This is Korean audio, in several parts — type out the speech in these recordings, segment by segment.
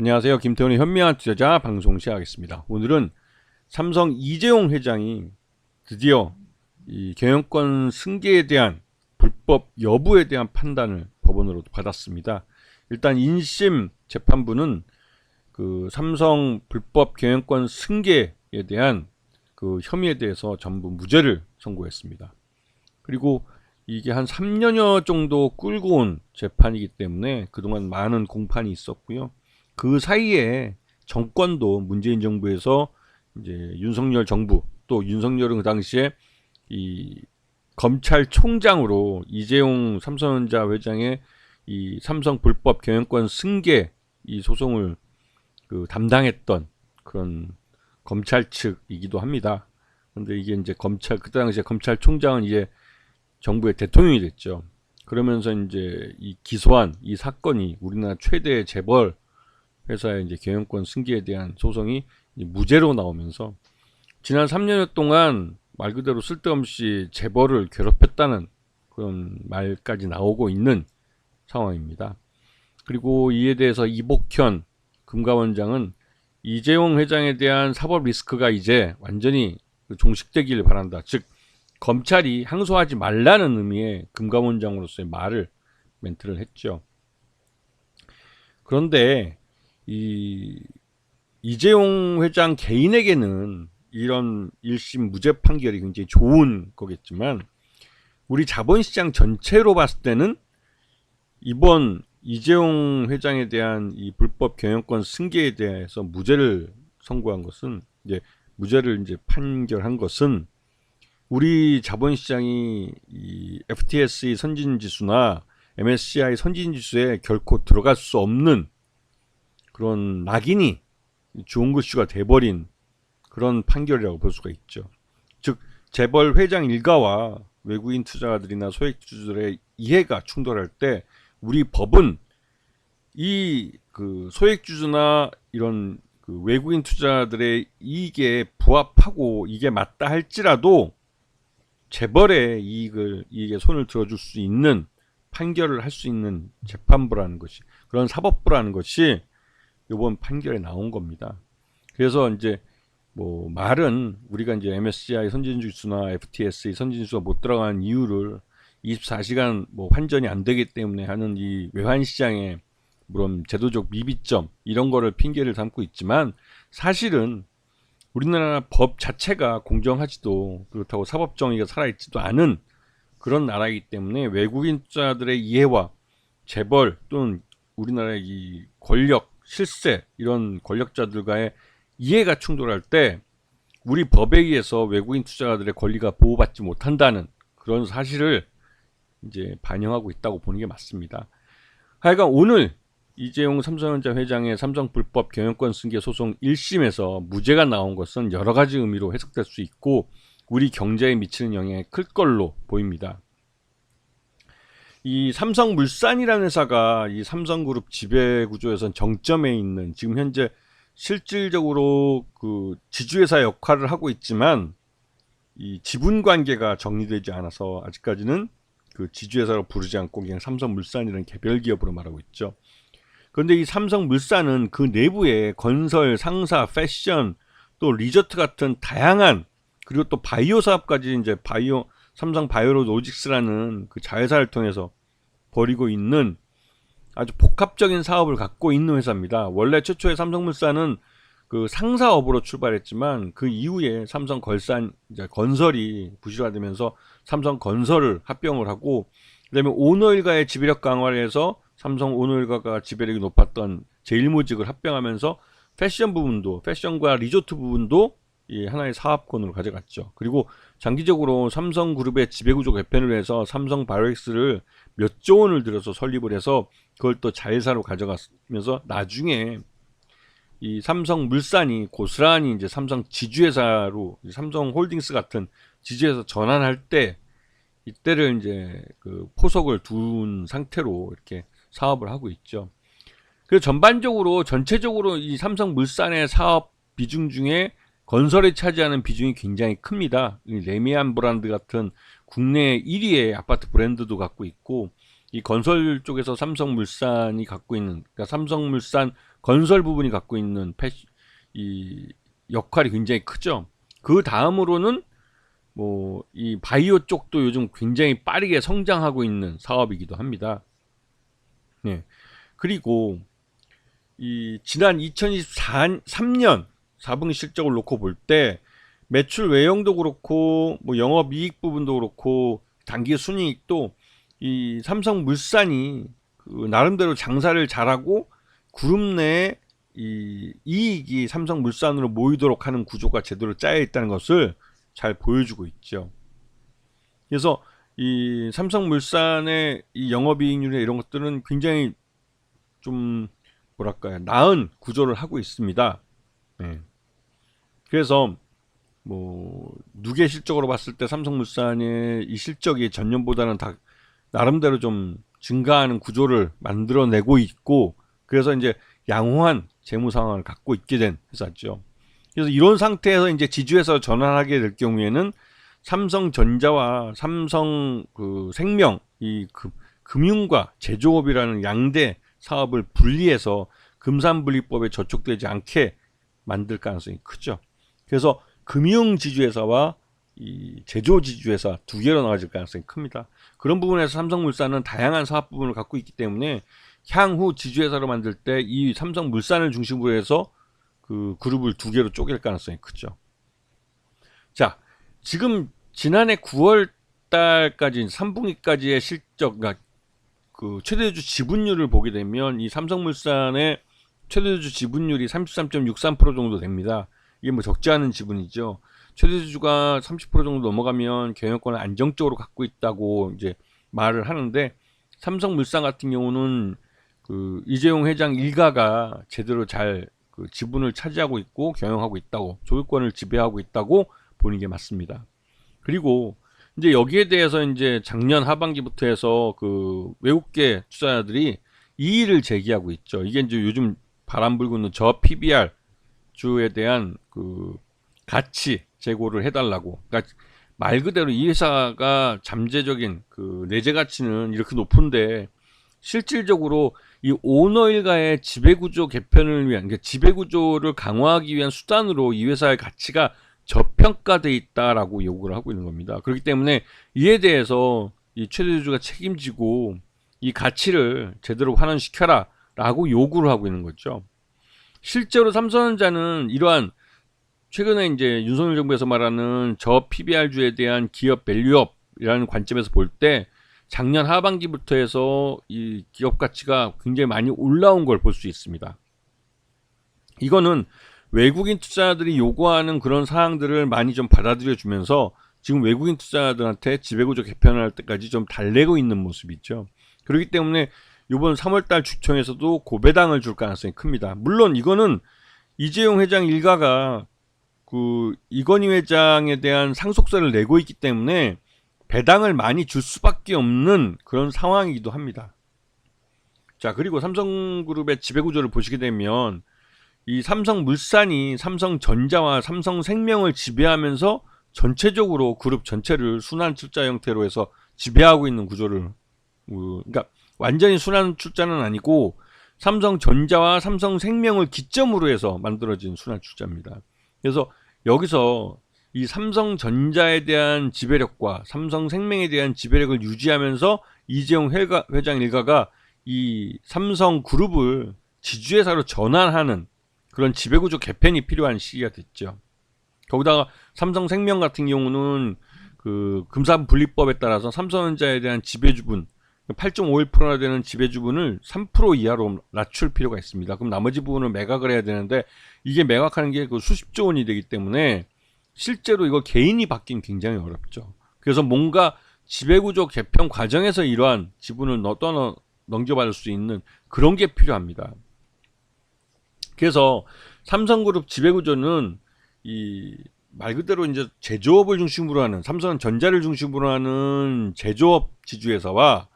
안녕하세요. 김태훈의 현미한 투자자 방송 시작하겠습니다. 오늘은 삼성 이재용 회장이 드디어 이 경영권 승계에 대한 불법 여부에 대한 판단을 법원으로 받았습니다. 일단 인심 재판부는 그 삼성 불법 경영권 승계에 대한 그 혐의에 대해서 전부 무죄를 선고했습니다. 그리고 이게 한 3년여 정도 끌고 온 재판이기 때문에 그동안 많은 공판이 있었고요. 그 사이에 정권도 문재인 정부에서 이제 윤석열 정부 또 윤석열은 그 당시에 이 검찰총장으로 이재용 삼성전자 회장의 이 삼성 불법 경영권 승계 이 소송을 그 담당했던 그런 검찰 측이기도 합니다. 그런데 이게 이제 검찰 그때 당시에 검찰총장은 이제 정부의 대통령이 됐죠. 그러면서 이제 이 기소한 이 사건이 우리나라 최대 재벌 회사의 이제 경영권 승계에 대한 소송이 무죄로 나오면서 지난 3년 동안 말 그대로 쓸데없이 재벌을 괴롭혔다는 그런 말까지 나오고 있는 상황입니다. 그리고 이에 대해서 이복현 금감원장은 이재용 회장에 대한 사법 리스크가 이제 완전히 종식되기를 바란다. 즉 검찰이 항소하지 말라는 의미의 금감원장으로서의 말을 멘트를 했죠. 그런데 이 이재용 회장 개인에게는 이런 1심 무죄 판결이 굉장히 좋은 거겠지만 우리 자본시장 전체로 봤을 때는 이번 이재용 회장에 대한 이 불법 경영권 승계에 대해서 무죄를 선고한 것은 이제 무죄를 이제 판결한 것은 우리 자본시장이 이 FTSE 선진지수나 MSCI 선진지수에 결코 들어갈 수 없는 그런 낙인이 좋은 글씨가 돼버린 그런 판결이라고 볼 수가 있죠. 즉 재벌 회장 일가와 외국인 투자자들이나 소액 주주들의 이해가 충돌할 때 우리 법은 이 그 소액 주주나 이런 그 외국인 투자들의 이익에 부합하고 이게 맞다 할지라도 재벌의 이익을 이익에 손을 들어줄 수 있는 판결을 할 수 있는 재판부라는 것이 그런 사법부라는 것이 이번 판결에 나온 겁니다. 그래서 이제 뭐 말은 우리가 이제 MSCI 선진지수나 FTSE 선진지수가 못 들어간 이유를 24시간 뭐 환전이 안 되기 때문에 하는 이 외환 시장의 물론 제도적 미비점 이런 거를 핑계를 삼고 있지만 사실은 우리나라 법 자체가 공정하지도 그렇다고 사법 정의가 살아있지도 않은 그런 나라이기 때문에 외국인 투자들의 이해와 재벌 또는 우리나라의 이 권력 실세 이런 권력자들과의 이해가 충돌할 때 우리 법에 의해서 외국인 투자자들의 권리가 보호받지 못한다는 그런 사실을 이제 반영하고 있다고 보는 게 맞습니다. 하여간 오늘 이재용 삼성전자 회장의 삼성 불법 경영권 승계 소송 1심에서 무죄가 나온 것은 여러 가지 의미로 해석될 수 있고 우리 경제에 미치는 영향이 클 걸로 보입니다. 이 삼성물산이라는 회사가 이 삼성그룹 지배 구조에선 정점에 있는 지금 현재 실질적으로 그 지주회사 역할을 하고 있지만 이 지분 관계가 정리되지 않아서 아직까지는 그 지주회사로 부르지 않고 그냥 삼성물산이라는 개별 기업으로 말하고 있죠. 그런데 이 삼성물산은 그 내부에 건설, 상사, 패션, 또 리조트 같은 다양한 그리고 또 바이오 사업까지 이제 바이오 삼성 바이오로 로직스라는 그 자회사를 통해서 벌이고 있는 아주 복합적인 사업을 갖고 있는 회사입니다. 원래 최초의 삼성물산은 그 상사업으로 출발했지만 그 이후에 삼성 걸산 이제 건설이 부실화되면서 삼성 건설을 합병을 하고 그다음에 오너일가의 지배력 강화를 해서 삼성 오너일가가 지배력이 높았던 제일모직을 합병하면서 패션 부분도 패션과 리조트 부분도 이 하나의 사업권으로 가져갔죠. 그리고 장기적으로 삼성그룹의 지배구조 개편을 해서 삼성 바이오엑스를 몇 조 원을 들여서 설립을 해서 그걸 또 자회사로 가져가면서 나중에 이 삼성 물산이 고스란히 이제 삼성 지주회사로 삼성 홀딩스 같은 지주회사 전환할 때 이때를 이제 그 포석을 둔 상태로 이렇게 사업을 하고 있죠. 그래서 전반적으로 전체적으로 이 삼성 물산의 사업 비중 중에 건설에 차지하는 비중이 굉장히 큽니다. 레미안 브랜드 같은 국내 1위의 아파트 브랜드도 갖고 있고 이 건설 쪽에서 삼성물산이 갖고 있는 그러니까 삼성물산 건설 부분이 갖고 있는 패시, 이 역할이 굉장히 크죠. 그 다음으로는 뭐 이 바이오 쪽도 요즘 굉장히 빠르게 성장하고 있는 사업이기도 합니다. 네. 그리고 이 지난 2023년 4분기 실적을 놓고 볼 때 매출 외형도 그렇고 뭐 영업 이익 부분도 그렇고 단기 순이익도 이 삼성물산이 그 나름대로 장사를 잘하고 그룹 내에 이 이익이 삼성물산으로 모이도록 하는 구조가 제대로 짜여 있다는 것을 잘 보여주고 있죠. 그래서 이 삼성물산의 이 영업이익률이나 이런 것들은 굉장히 좀 뭐랄까요 나은 구조를 하고 있습니다. 네. 그래서 뭐 누계 실적으로 봤을 때 삼성물산의 이 실적이 전년보다는 다 나름대로 좀 증가하는 구조를 만들어내고 있고 그래서 이제 양호한 재무 상황을 갖고 있게 된 회사죠. 그래서 이런 상태에서 이제 지주에서 전환하게 될 경우에는 삼성전자와 삼성 그 생명 이 금, 금융과 제조업이라는 양대 사업을 분리해서 금산분리법에 저촉되지 않게 만들 가능성이 크죠. 그래서 금융 지주회사와 이 제조 지주회사 두 개로 나눠질 가능성이 큽니다. 그런 부분에서 삼성물산은 다양한 사업 부분을 갖고 있기 때문에 향후 지주회사로 만들 때 이 삼성물산을 중심으로 해서 그 그룹을 두 개로 쪼갤 가능성이 크죠. 자, 지금 지난해 9월 달까지 3분기까지의 실적 그러니까 그 최대주 지분율을 보게 되면 이 삼성물산의 최대주 지분율이 33.63% 정도 됩니다. 이게 뭐 적지 않은 지분이죠. 최대주가 30% 정도 넘어가면 경영권을 안정적으로 갖고 있다고 이제 말을 하는데 삼성물산 같은 경우는 그 이재용 회장 일가가 제대로 잘 그 지분을 차지하고 있고 경영하고 있다고 소유권을 지배하고 있다고 보는 게 맞습니다. 그리고 이제 여기에 대해서 이제 작년 하반기부터 해서 그 외국계 투자자들이 이의를 제기하고 있죠. 이게 이제 요즘 바람 불고 있는 저 PBR 주에 대한 그 가치 제고를 해달라고. 그러니까 말 그대로 이 회사가 잠재적인 그 내재 가치는 이렇게 높은데 실질적으로 이 오너 일가의 지배구조 개편을 위한 그러니까 지배구조를 강화하기 위한 수단으로 이 회사의 가치가 저평가돼 있다라고 요구를 하고 있는 겁니다. 그렇기 때문에 이에 대해서 이 최대주가 책임지고 이 가치를 제대로 환원시켜라 라고 요구를 하고 있는 거죠. 실제로 삼성전자는 이러한 최근에 이제 윤석열 정부에서 말하는 저 PBR주에 대한 기업 밸류업이라는 관점에서 볼 때 작년 하반기부터 해서 이 기업 가치가 굉장히 많이 올라온 걸 볼 수 있습니다. 이거는 외국인 투자자들이 요구하는 그런 사항들을 많이 좀 받아들여 주면서 지금 외국인 투자자들한테 지배구조 개편을 할 때까지 좀 달래고 있는 모습이죠. 그렇기 때문에 이번 3월달 주총에서도 고배당을 줄 가능성이 큽니다. 물론 이거는 이재용 회장 일가가 그 이건희 회장에 대한 상속세를 내고 있기 때문에 배당을 많이 줄 수밖에 없는 그런 상황이기도 합니다. 자 그리고 삼성그룹의 지배구조를 보시게 되면 이 삼성물산이 삼성전자와 삼성생명을 지배하면서 전체적으로 그룹 전체를 순환 출자 형태로 해서 지배하고 있는 구조를 그러니까 완전히 순환 출자는 아니고 삼성전자와 삼성생명을 기점으로 해서 만들어진 순환 출자입니다. 그래서 여기서 이 삼성전자에 대한 지배력과 삼성생명에 대한 지배력을 유지하면서 이재용 회가, 회장 일가가 이 삼성그룹을 지주회사로 전환하는 그런 지배구조 개편이 필요한 시기가 됐죠. 거기다가 삼성생명 같은 경우는 그 금산분리법에 따라서 삼성전자에 대한 지배주분 8.51%나 되는 지배주분을 3% 이하로 낮출 필요가 있습니다. 그럼 나머지 부분을 매각을 해야 되는데 이게 매각하는 게 그 수십조 원이 되기 때문에 실제로 이거 개인이 받긴 굉장히 어렵죠. 그래서 뭔가 지배구조 개편 과정에서 이러한 지분을 떠나 넘겨받을 수 있는 그런 게 필요합니다. 그래서 삼성그룹 지배구조는 이 말 그대로 이제 제조업을 중심으로 하는 삼성전자를 중심으로 하는 제조업 지주회사와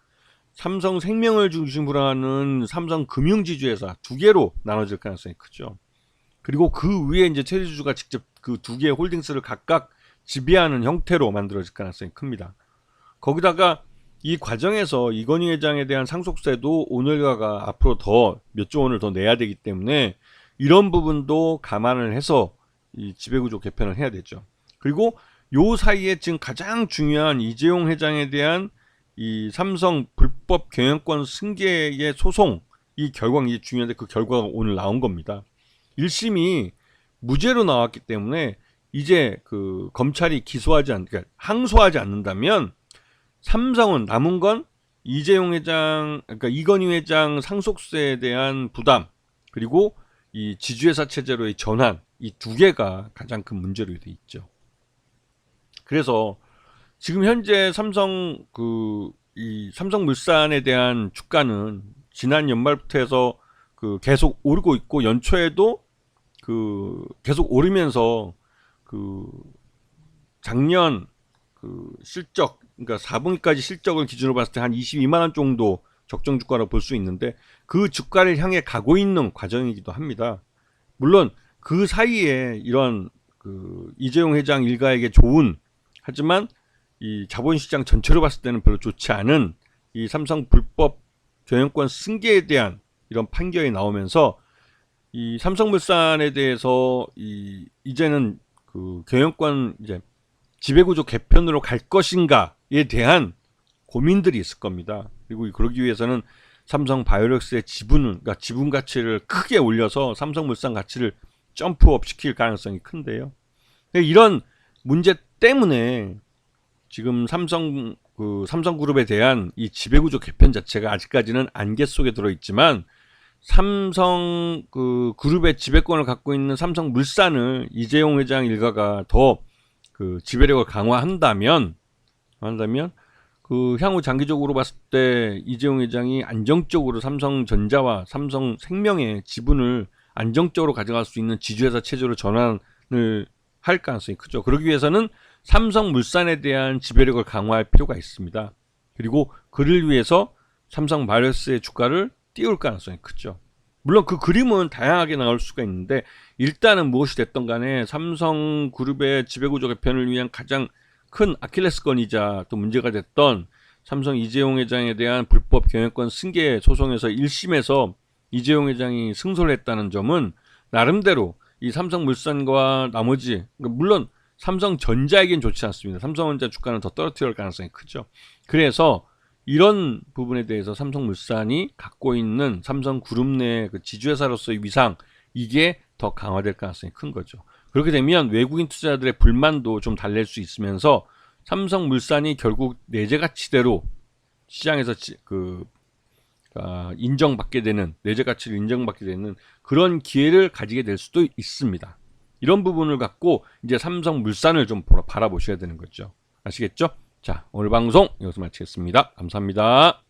삼성 생명을 중심으로 하는 삼성 금융지주회사 두 개로 나눠질 가능성이 크죠. 그리고 그 위에 이제 최대주주가 직접 그 두 개의 홀딩스를 각각 지배하는 형태로 만들어질 가능성이 큽니다. 거기다가 이 과정에서 이건희 회장에 대한 상속세도 오늘가가 앞으로 더 몇 조 원을 더 내야 되기 때문에 이런 부분도 감안을 해서 이 지배구조 개편을 해야 되죠. 그리고 요 사이에 지금 가장 중요한 이재용 회장에 대한 이 삼성 불법 경영권 승계의 소송 이 결과가 이제 중요한데 그 결과가 오늘 나온 겁니다. 1심이 무죄로 나왔기 때문에 이제 그 검찰이 기소하지 않, 그러니까 항소하지 않는다면 삼성은 남은 건 이재용 회장, 그러니까 이건희 회장 상속세에 대한 부담 그리고 이 지주회사 체제로의 전환 이 두 개가 가장 큰 문제로 돼 있죠. 그래서 지금 현재 삼성 그 이 삼성물산에 대한 주가는 지난 연말부터 해서 그 계속 오르고 있고 연초에도 그 계속 오르면서 그 작년 그 실적 그러니까 4분기까지 실적을 기준으로 봤을 때 한 22만 원 정도 적정 주가로 볼 수 있는데 그 주가를 향해 가고 있는 과정이기도 합니다. 물론 그 사이에 이런 그 이재용 회장 일가에게 좋은 하지만 이 자본시장 전체로 봤을 때는 별로 좋지 않은 이 삼성 불법 경영권 승계에 대한 이런 판결이 나오면서 이 삼성물산에 대해서 이 이제는 그 경영권 이제 지배구조 개편으로 갈 것인가에 대한 고민들이 있을 겁니다. 그리고 그러기 위해서는 삼성 바이오렉스의 지분을 그러니까 지분 가치를 크게 올려서 삼성물산 가치를 점프업 시킬 가능성이 큰데요. 이런 문제 때문에 지금 삼성 그 삼성그룹에 대한 이 지배구조 개편 자체가 아직까지는 안개 속에 들어 있지만 삼성 그 그룹의 지배권을 갖고 있는 삼성물산을 이재용 회장 일가가 더 그 지배력을 강화한다면 한다면 그 향후 장기적으로 봤을 때 이재용 회장이 안정적으로 삼성전자와 삼성생명의 지분을 안정적으로 가져갈 수 있는 지주회사 체제로 전환을 할 가능성이 크죠. 그러기 위해서는 삼성물산에 대한 지배력을 강화할 필요가 있습니다. 그리고 그를 위해서 삼성 바이오스의 주가를 띄울 가능성이 크죠. 물론 그 그림은 다양하게 나올 수가 있는데 일단은 무엇이 됐던 간에 삼성 그룹의 지배구조 개편을 위한 가장 큰 아킬레스건이자 또 문제가 됐던 삼성 이재용 회장에 대한 불법 경영권 승계 소송에서 1심에서 이재용 회장이 승소를 했다는 점은 나름대로 이 삼성물산과 나머지 그러니까 물론 삼성전자에겐 좋지 않습니다. 삼성전자 주가는 더 떨어뜨릴 가능성이 크죠. 그래서 이런 부분에 대해서 삼성물산이 갖고 있는 삼성그룹 내 그 지주회사로서의 위상 이게 더 강화될 가능성이 큰 거죠. 그렇게 되면 외국인 투자자들의 불만도 좀 달랠 수 있으면서 삼성물산이 결국 내재 가치대로 시장에서 지, 그 아, 인정받게 되는 내재 가치를 인정받게 되는 그런 기회를 가지게 될 수도 있습니다. 이런 부분을 갖고 이제 삼성물산을 좀 보라, 바라보셔야 되는 거죠. 아시겠죠? 자, 오늘 방송 여기서 마치겠습니다. 감사합니다.